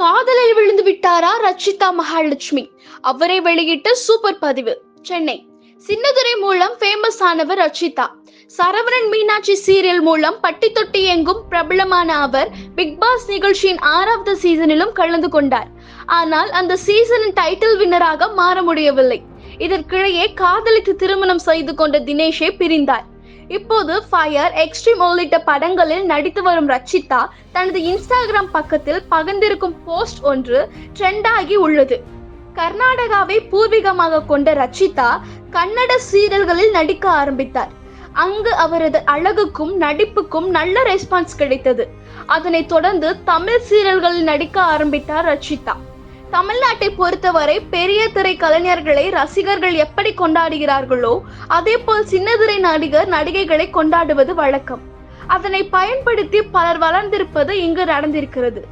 காதலில் விழுந்து விட்டாரா ரச்சிதா மகாலட்சுமி? அவரை வெளியிட்ட சூப்பர் பதிவு சென்னை. சின்னதுரை மூலம் ஃபேமஸ் ஆனவர் ரச்சிதா. சரவணன் மீனாட்சி சீரியல் மூலம் பட்டி தொட்டி எங்கும் பிரபலமான அவர் பிக் பாஸ் நிகழ்ச்சியின் ஆறாவது சீசனிலும் கலந்து கொண்டார். ஆனால் அந்த சீசனின் டைட்டில் வின்னராக மாற முடியவில்லை. இதற்கிடையே காதலித்து திருமணம் செய்து கொண்ட தினேஷை பிரிந்தார். இப்போது ஃபயர் எக்ஸ்ட்ரீம் உள்ளிட்ட படங்களில் நடித்து வரும் ரச்சிதா தனது இன்ஸ்டாகிராம் பக்கத்தில் பகிர்ந்திருக்கும் போஸ்ட் ஒன்று ட்ரெண்டாகி உள்ளது. கர்நாடகாவை பூர்வீகமாக கொண்ட ரச்சிதா கன்னட சீரியல்களில் நடிக்க ஆரம்பித்தார். அங்கு அவரது அழகுக்கும் நடிப்புக்கும் நல்ல ரெஸ்பான்ஸ் கிடைத்தது. அதனைத் தொடர்ந்து தமிழ் சீரியல்களில் நடிக்க ஆரம்பித்தார் ரச்சிதா. தமிழ்நாட்டை பொறுத்தவரை பெரிய திரை கலைஞர்களை ரசிகர்கள் எப்படி கொண்டாடுகிறார்களோ அதே போல் சின்னதிரை நடிகர் நடிகைகளை கொண்டாடுவது வழக்கம். அதனை பயன்படுத்தி பலர் வளர்ந்திருப்பது இங்கு நடந்திருக்கிறது.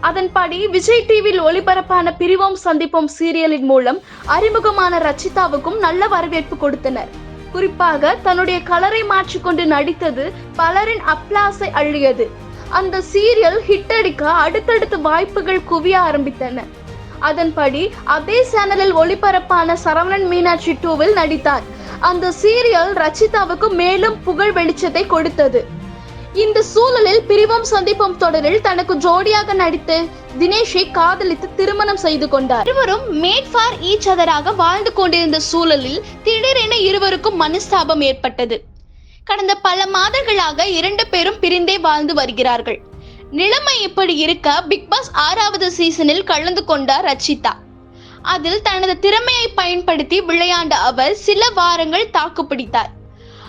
அதன்படி விஜய் டிவியில் ஒளிபரப்பான பிரிவோம் சந்திப்போம் சீரியலின் மூலம் அறிமுகமான ரச்சிதாவுக்கும் நல்ல வரவேற்பு கொடுத்தனர். குறிப்பாக தன்னுடைய கலரை மாற்றிக்கொண்டு நடித்தது பலரின் அப்ளாஸை அள்ளியது. அந்த சீரியல் ஹிட் அடிக்க அடுத்தடுத்து வாய்ப்புகள் குவிய ஆரம்பித்தன. அதன்படி அதே சேனலில் ஒளிபரப்பான சரவணன் மீனாட்சி டூவில் நடித்தார். அந்த சீரியல் ரச்சிதாவுக்கு மேலும் புகழ் வெளிச்சத்தை கொடுத்தது. இந்த சூழலில் பிரிவம் சந்திப்பம் தொடரில் தனக்கு ஜோடியாக நடித்து தினேஷை காதலித்து திருமணம் செய்து கொண்டார். இருவரும் மேட் ஃபார் ஈச் அதராக வாழ்ந்து கொண்டிருந்த சூழலில் திடீரென இருவருக்கும் மனஸ்தாபம் ஏற்பட்டது. கடந்த பல மாதங்களாக இரண்டு பேரும் பிரிந்தே வாழ்ந்து வருகிறார்கள். நிலைமை இப்படி இருக்க பிக்பாஸ் ஆறாவது சீசனில் கலந்து கொண்டார் ரச்சிதா. அதில் தனது திறமையை பயன்படுத்தி விளையாண்ட அவர் சில வாரங்கள் தாக்குப்பிடித்தார்.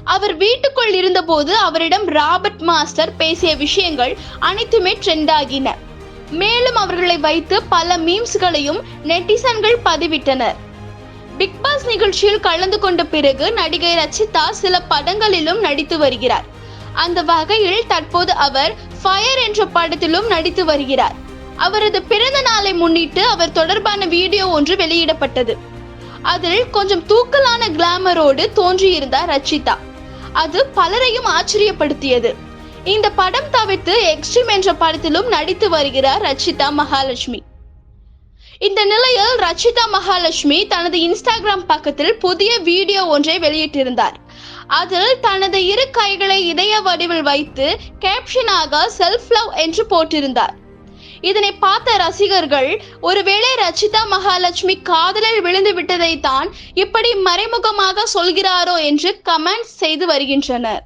அவர் வீட்டுக்குள் இருந்தபோது அவரிடம் ராபர்ட் மாஸ்டர் பேசிய விஷயங்கள் அனைத்துமே ட்ரெண்ட் ஆகின. மேலும் அவர்களை வைத்து பல மீம்ஸ்களையும் நெட்டிசன்கள் பதிவிட்டனர். பிக்பாஸ் நிகழ்ச்சியில் கலந்து கொண்ட பிறகு நடிகை ரச்சிதா சில படங்களிலும் நடித்து வருகிறார். அந்த வகையில் தற்போது அவர் ஃபயர் என்ற படத்திலும் நடித்து வருகிறார். அவரது பிறந்த நாளை முன்னிட்டு அவர் தொடர்பான வீடியோ ஒன்று வெளியிடப்பட்டது. அதில் கொஞ்சம் தூக்கலான கிளாமரோடு தோன்றியிருந்தார் ரச்சிதா. அது பலரையும் ஆச்சரியப்படுத்தியது. இந்த படம் தவிர்த்து எக்ஸ்ட்ரீம் என்ற படத்திலும் நடித்து வருகிறார் ரச்சிதா மகாலட்சுமி. இந்த நிலையில் ரச்சிதா மகாலட்சுமி தனது இன்ஸ்டாகிராம் பக்கத்தில் புதிய வீடியோ ஒன்றை வெளியிட்டிருந்தார். அதில் தனது இரு கைகளை இதய வடிவில் வைத்து கேப்ஷனாக செல்ஃப் லவ் என்று போட்டிருந்தார். இதனை பார்த்த ரசிகர்கள் ஒருவேளை ரச்சிதா மகாலட்சுமி காதலில் விழுந்து விட்டதை தான் இப்படி மறைமுகமாக சொல்கிறாரோ என்று கமெண்ட் செய்து வருகின்றனர்.